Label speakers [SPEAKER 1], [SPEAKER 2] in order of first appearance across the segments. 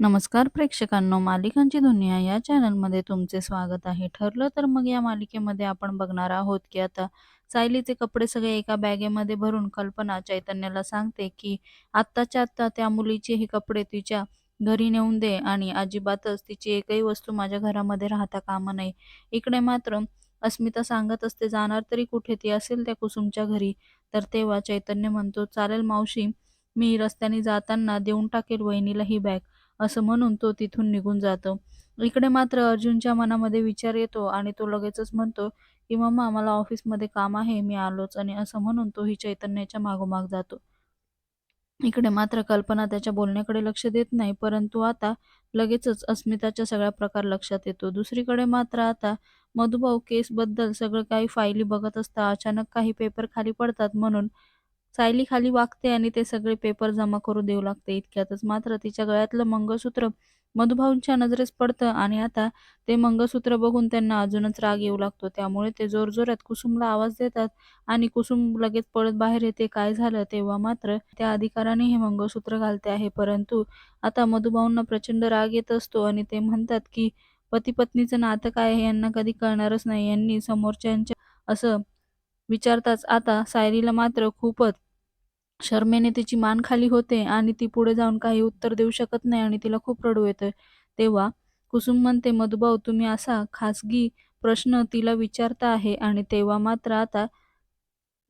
[SPEAKER 1] नमस्कार प्रेक्षकांनो, मालिकांची दुनिया या चॅनलमध्ये तुमचे स्वागत आहे. ठरलं तर मग या मालिकेमध्ये आपण बघणार आहोत, की आता सायलीचे कपडे सगळे एका बॅगेमध्ये भरून कल्पना चैतन्याला सांगते, की आत्ताच्या आत्ता त्या मुलीचे हे कपडे तिच्या घरी नेऊन दे आणि अजिबातच तिची एकही वस्तू माझ्या घरामध्ये राहता कामा नये. इकडे मात्र अस्मिता सांगत असते, जाणार तरी कुठे? ती असेल त्या कुसुमच्या घरी. तर तेव्हा चैतन्य म्हणतो, चालेल मावशी, मी रस्त्याने जाताना देऊन टाकेल वहिनीला ही बॅग. असं म्हणून तो तिथून निघून जातो. इकडे मात्र अर्जुनच्या मनामध्ये विचार येतो आणि तो लगेचच म्हणतो, की "मम्मा मला ऑफिसमध्ये काम आहे, मी आलोच" आणि असं म्हणून तोही चैतन्याच्या मागोमाग जातो. इकडे मात्र कल्पना त्याच्या बोलण्याकडे लक्ष देत नाही, परंतु आता लगेचच अस्मिताच्या सगळा प्रकार लक्षात येतो. दुसरीकडे मात्र आता मधुभाऊ केसबद्दल सगळं काही फायली बघत असता अचानक काही पेपर खाली पडतात म्हणून सायली खाली वागते आणि ते सगळे पेपर जमा करू देऊ लागते. इतक्यातच मात्र तिच्या गळ्यातलं मंगळसूत्र मधुभाऊंच्या नजरेस पडतं आणि आता ते मंगळसूत्र बघून त्यांना अजूनच राग येऊ लागतो. त्यामुळे ते जोरजोरात कुसुमला आवाज देतात आणि कुसुम लगेच पळत बाहेर येते. काय झालं? तेव्हा मात्र त्या अधिकाराने हे मंगळसूत्र घालते आहे. परंतु आता मधुभाऊंना प्रचंड राग येत असतो आणि ते म्हणतात, की पती-पत्नीचं नातं काय आहे यांना कधी कळणारच नाही. यांनी समोरच्यांच्या असं विचारताच आता सायरीला मात्र खूपच शरमेने तिची मान खाली होते आणि ती पुढे जाऊन काही उत्तर देऊ शकत नाही आणि तिला खूप रडू येतं. तेव्हा कुसुम म्हणते, "मधुभाऊ तुम्ही असा खासगी प्रश्न तिला विचारता आहे" आणि तेव्हा मात्र आता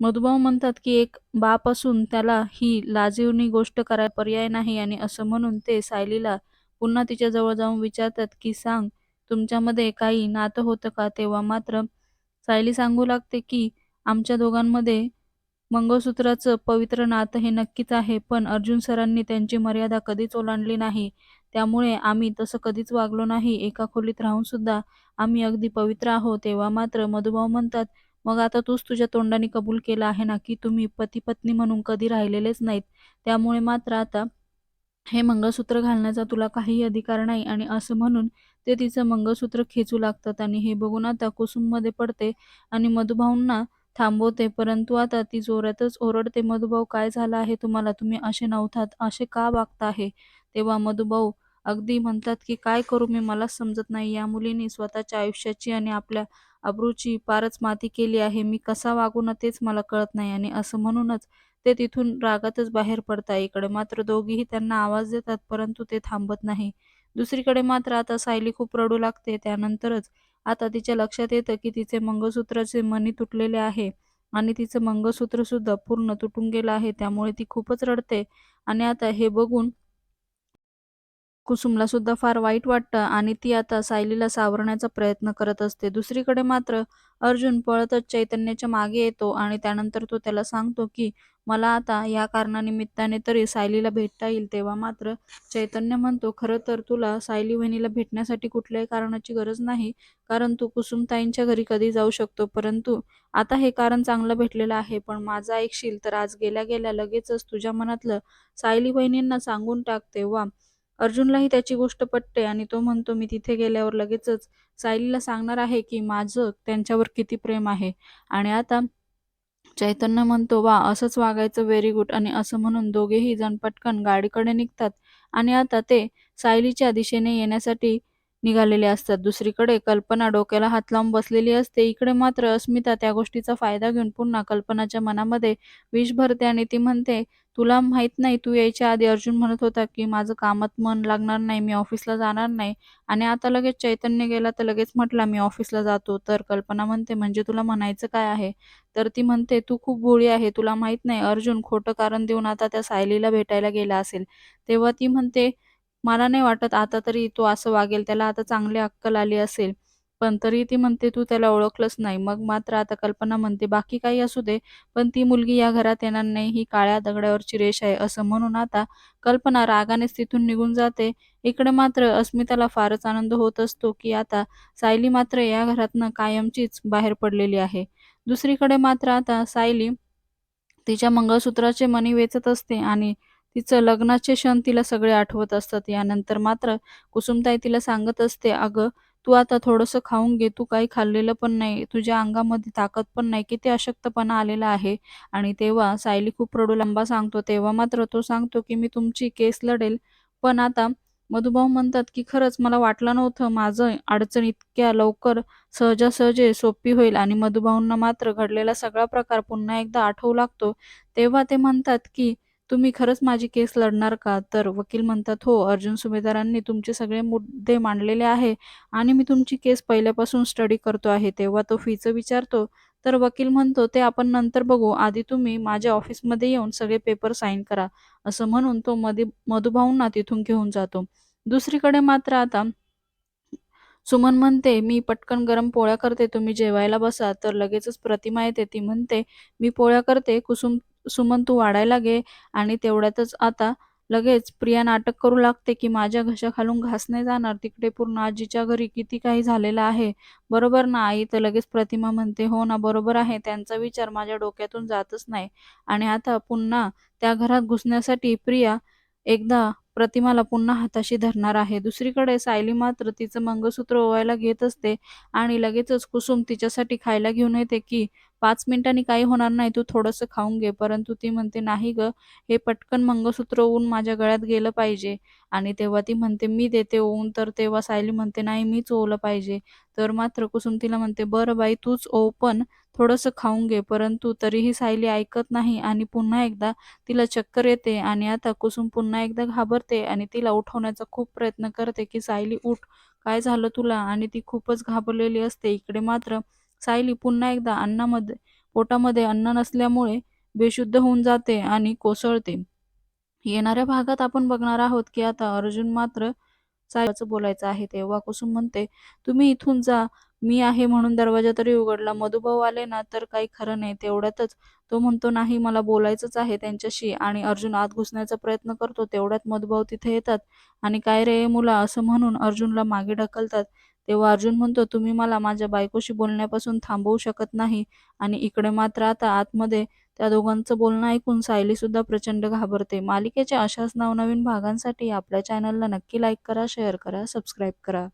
[SPEAKER 1] मधुभाऊ म्हणतात, की एक बाप असून त्याला ही लाजीवनी गोष्ट कराय पर्याय नाही आणि असं म्हणून ते सायलीला पुन्हा तिच्या जवळ जाऊन विचारतात, की "सांग, तुमच्यामध्ये काही नातं होतं का?" तेव्हा मात्र सायली सांगू लागते, की "आमच्या दोघांमध्ये मंगळसूत्राचं पवित्र नातं हे नक्कीच आहे, पण अर्जुन सरांनी त्यांची मर्यादा कधीच ओलांडली नाही. त्यामुळे आम्ही तसं कधीच वागलो नाही. एका खोलीत राहून सुद्धा आम्ही अगदी पवित्र आहोत." तेव्हा मात्र मधुभाऊ म्हणतात, "मग आता तूच तुझ्या तोंडाने कबूल केला आहे ना, की तुम्ही पती-पत्नी म्हणून कधी राहिलेलेच नाहीत. त्यामुळे मात्र आता हे मंगळसूत्र घालण्याचा तुला काही अधिकार नाही." आणि असं म्हणून ते तिचं मंगळसूत्र खेचू लागतात आणि हे बघून आता कुसुममध्ये पडते आणि मधुभाऊंना थांबवते. परंतु आता ती जोरातच ओरडते, "मधुभाऊ काय झाला आहे तुम्हाला? तुम्ही असे नव्हतात. असे का वागता आहे?" तेव्हा मधुभाऊ अगदी म्हणतात, की "काय करू मी मला समजत नाही. या मुलीने स्वतःच्या आयुष्याची आणि आपल्या अब्रूची पारच माती केली आहे. मी कसा वागू ना तेच मला कळत नाही." आणि असं म्हणूनच ते तिथून रागातच बाहेर पडतात. इकडे मात्र दोघीही त्यांना आवाज देतात, परंतु ते थांबत नाही. दुसरीकडे मात्र आता सायली खूप रडू लागते. त्यानंतरच आता तिच्या लक्षात येतं, की तिचे मंगळसूत्राचे मणी तुटलेले आहे आणि तिचं मंगळसूत्र सुद्धा पूर्ण तुटून गेलं आहे. त्यामुळे ती खूपच रडते आणि आता हे बघून कुसुमला सुद्धा फार वाईट वाटतं आणि ती आता सायलीला सावरण्याचा प्रयत्न करत असते. दुसरीकडे मात्र अर्जुन पळतच चैतन्याच्या मागे येतो आणि त्यानंतर तो त्याला सांगतो, की मला आता या कारणानिमित्ताने तरी सायलीला भेटता येईल. तेव्हा मात्र चैतन्य म्हणतो, "खरं तर तुला सायली वहिनीला भेटण्यासाठी कुठल्याही कारणाची गरज नाही, कारण तू कुसुमताईंच्या घरी कधी जाऊ शकतो. परंतु आता हे कारण चांगलं भेटलेलं आहे. पण माझं ऐकशील तर आज गेल्या गेल्या लगेचच तुझ्या मनातलं सायली वहिनींना सांगून टाक." तेव्हा अर्जुनलाही त्याची गोष्ट पटते आणि तो म्हणतो, "मी तिथे गेल्यावर लगेचच सायलीला सांगणार आहे, की माझं त्यांच्यावर किती प्रेम आहे." आणि आता चैतन्य म्हणतो, "वा! असंच वागायचं. Very good." आणि असं म्हणून दोघेही जण पटकन गाडीकडे निघतात आणि आता ते सायलीच्या दिशेने येण्यासाठी निघालेले असतात. दुसरीकडे कल्पना डोक्याला हात लावून बसलेली असते. इकडे मात्र अस्मिता त्या गोष्टीचा फायदा घेऊन पुन्हा कल्पनाच्या मनामध्ये विष भरते आणि ती म्हणते, "तुला माहीत नाही, तू यायच्या आधी अर्जुन म्हणत होता, की माझं कामात मन लागणार नाही, मी ऑफिसला जाणार नाही आणि आता लगेच चैतन्य गेला तर लगेच म्हटला, मी ऑफिसला जातो." तर कल्पना म्हणते, "म्हणजे तुला म्हणायचं काय आहे?" तर ती म्हणते, "तू खूप भोळी आहे. तुला माहीत नाही, अर्जुन खोटं कारण देऊन आता त्या सायलीला भेटायला गेला असेल." तेव्हा ती म्हणते, "मला नाही वाटत आता तरी तो असं वागेल. त्याला आता चांगली अक्कल आली असेल." पण तरी ती म्हणते, "तू त्याला ओळखलंच नाही." मग मात्र आता कल्पना म्हणते, "बाकी काही असू दे, पण ती मुलगी या घरात येणार नाही. ही काळ्या दगडावरची रेष आहे." असं म्हणून आता कल्पना रागानेच तिथून निघून जाते. इकडे मात्र अस्मिताला फारच आनंद होत असतो, की आता सायली मात्र या घरातनं कायमचीच बाहेर पडलेली आहे. दुसरीकडे मात्र आता सायली तिच्या मंगळसूत्राचे मणी वेचत असते आणि तिचं लग्नाचे क्षण तिला सगळे आठवत असतात. यानंतर मात्र कुसुमताई तिला सांगत असते, "अगं, तू आता थोडंसं खाऊन घे. तू काही खाल्लेलं पण नाही. तुझ्या अंगामध्ये ताकद पण नाही. किती अशक्तपणा आलेला आहे." आणि तेव्हा सायली खूप रडू लंबा सांगतो. तेव्हा मात्र तो सांगतो, की "मी तुमची केस लढेल, पण आता मधुभाऊ म्हणतात की खरंच मला वाटलं नव्हतं माझं अडचण इतक्या लवकर सहजासहजे सोपी होईल आणि मधुभाऊंना मात्र घडलेला सगळा प्रकार पुन्हा एकदा आठवू लागतो तेव्हा ते म्हणतात की तुम्ही खरंच माझी केस लढणार का? तर वकील म्हणतात हो अर्जुन सुभेदारांनी तुमचे सगळे मुद्दे मांडलेले आहे आणि मी तुमची केस पहिल्यापासून स्टडी करतो आहे. तेव्हा तो फीचं विचारतो. तर वकील म्हणतो ते आपण नंतर बघू. आधी तुम्ही माझ्या ऑफिसमध्ये येऊन सगळे पेपर साईन करा. असं म्हणून तो मधी मधुभाऊंना तिथून घेऊन जातो. दुसरीकडे मात्र आता सुमन म्हणते मी पटकन गरम पोळ्या करते. तुम्ही जेवायला बसा. तर लगेचच प्रतिमा येते. ती म्हणते मी पोळ्या करते. कुसुम सुमन तू वाढायला गे. आणि तेवढ्यातच आता लगेच प्रिया नाटक करू लागते की माझ्या घशाखालून घास नाही जाणार. तिकडे पूर्ण आजीच्या घरी किती काही झालेलं आहे. बरोबर ना आई? तर लगेच प्रतिमा म्हणते हो ना बरोबर आहे. त्यांचा विचार माझ्या डोक्यातून जातच नाही. आणि आता पुन्हा त्या घरात घुसण्यासाठी प्रिया एकदा प्रतिमाला पुन्हा हाताशी धरणार आहे. दुसरीकडे सायली मात्र तिचं मंगळसूत्र ओवायला घेत असते आणि लगेचच कुसुम तिच्यासाठी खायला घेऊन येते की पाच मिनिटांनी काही होणार नाही तू थोडंसं खाऊन घे. परंतु ती म्हणते नाही ग हे पटकन मंगळसूत्र ऊन माझ्या गळ्यात गेलं पाहिजे. आणि तेव्हा ती म्हणते मी देते ओवून तर तेव्हा सायली म्हणते नाही मीच ओवलं पाहिजे. तर मात्र कुसुम तिला म्हणते बरं बाई तूच ओपन पण थोडंसं खाऊन घे. परंतु तरीही सायली ऐकत नाही आणि पुन्हा एकदा तिला चक्कर येते आणि आता कुसुम पुन्हा एकदा घाबरते आणि तिला उठवण्याचा खूप प्रयत्न करते की सायली उठ काय झालं तुला? आणि ती खूपच घाबरलेली असते. इकडे मात्र सायली पुन्हा एकदा अन्नामध्ये पोटामध्ये अन्न नसल्यामुळे बेशुद्ध होऊन जाते आणि कोसळते. येणाऱ्या भागात आपण बघणार आहोत की आता अर्जुन मात्र सायबाचं बोलायचं आहे. तेव्हा कुसुम म्हणते तुम्ही इथून जा. मी आहे म्हणून दरवाजा तरी उघडला. मधुभाऊ आले ना तर काही खरं नाही. तेवढ्यातच तो म्हणतो नाही मला बोलायचंच आहे त्यांच्याशी आणि अर्जुन आत घुसण्याचा प्रयत्न करतो. तेवढ्यात मधुभाऊ तिथे येतात आणि काय रे मुला असं म्हणून अर्जुनला मागे ढकलतात. तेव्हा अर्जुन म्हणतो तुम्ही मला माझ्या बायकोशी बोलण्यापासून थांबवू शकत नाही आणि इकडे मात्र आता आतमध्ये त्या दोघांचं बोलणं ऐकून सायली सुद्धा प्रचंड घाबरते. मालिकेच्या अशाच नवनवीन भागांसाठी आपल्या चॅनलला नक्की लाईक करा शेअर करा सबस्क्राईब करा.